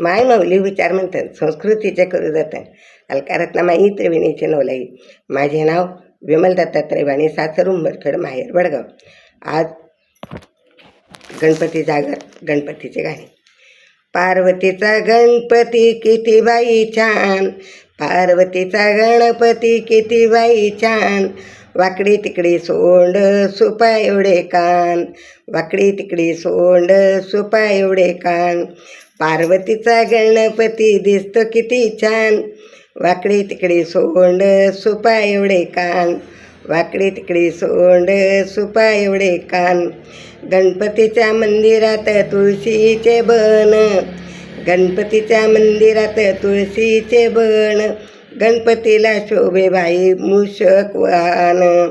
माय माऊली विचार म्हणतात संस्कृतीचे करू जातात अलकारत्ना माई त्रिवेणीचे नवलाई. माझे नाव विमल दत्तात्रय वाणी सासर उंबरखेड माहेर वडगाव. आज गणपती जागर गणपतीचे गाणे. पार्वतीचा गणपती किती बाई छान. पार्वतीचा गणपती किती बाई छान. वाकडी तिकडी सोंड सुपा एवढे कान. वाकडी तिकडी सोंड सुपा एवढे कान. पार्वतीचा गणपती दिसतो किती छान. वाकडी तिकडी सोंड सुपा एवढे कान. वाकडी तिकडी सोंड सुपा एवढे कान. गणपतीच्या मंदिरात तुळशीचे बन. गणपतीच्या मंदिरात तुळशीचे बन. गणपतीला शोभे बाई मूषक वाहन.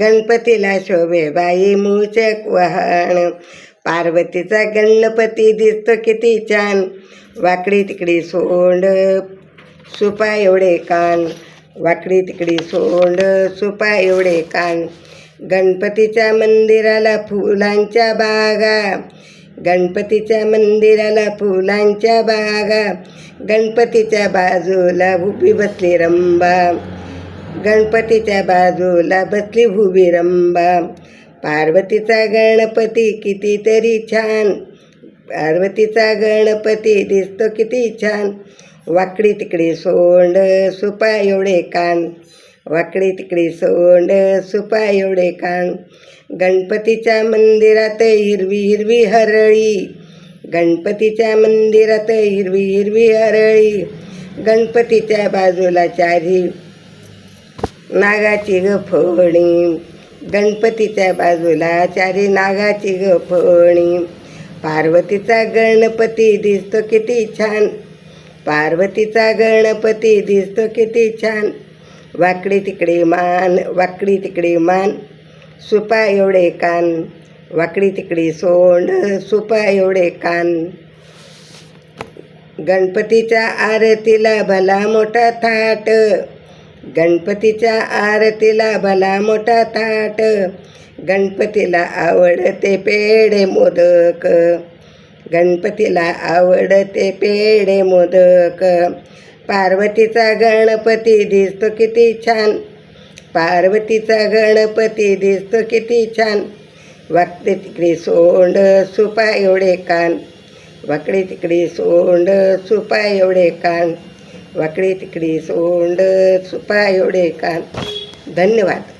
गणपतीला शोभे बाई मूषक वाहन. पार्वतीचा गणपती दिसतो किती छान. वाकडी तिकडी सोंड सुपा एवढे कान. वाकडी तिकडी सोंड सुपा एवढे कान. गणपतीच्या मंदिराला फुलांच्या बागा. गणपतीच्या मंदिराला फुलांच्या बागा. गणपतीच्या बाजूला उभी बसली रंबा. गणपतीच्या बाजूला बसली भुबी रंबा. पार्वतीचा गणपती कितीतरी छान. पार्वतीचा गणपती दिसतो किती छान. वाकडी तिकडी सोंड सुपा एवढे कान. वाकडी तिकडी सोंड सुपा एवढे कान. गणपतीच्या मंदिरात हिरवी हिरवी हरळी. गणपतीच्या मंदिरात हिरवी हिरवी हरळी. गणपतीच्या बाजूला चारी. नागाची गफोणी गणपतीच्या बाजूला चारी नागाची गफणी. पार्वतीचा गणपती दिसतो किती छान. पार्वतीचा गणपती दिसतो किती छान. वाकडी तिकडे मान वाकडी तिकडे मान सुपा एवढे कान. वाकडी तिकडी सोंड सुपा एवढे कान. गणपतीच्या आरतीला भला मोठा थाट. गणपतीच्या आरतीला भला मोठा ताट. गणपतीला आवडते पेढे मोदक. गणपतीला आवडते पेढे मोदक. पार्वतीचा गणपती दिसतो किती छान. पार्वतीचा गणपती दिसतो किती छान. वाकडे तिकडे सोंड सुपा एवढे कान. वाकडे तिकडे सोंड सुपा एवढे कान. वाकडे तिकडे सोंड सुपा एवढे कान. धन्यवाद.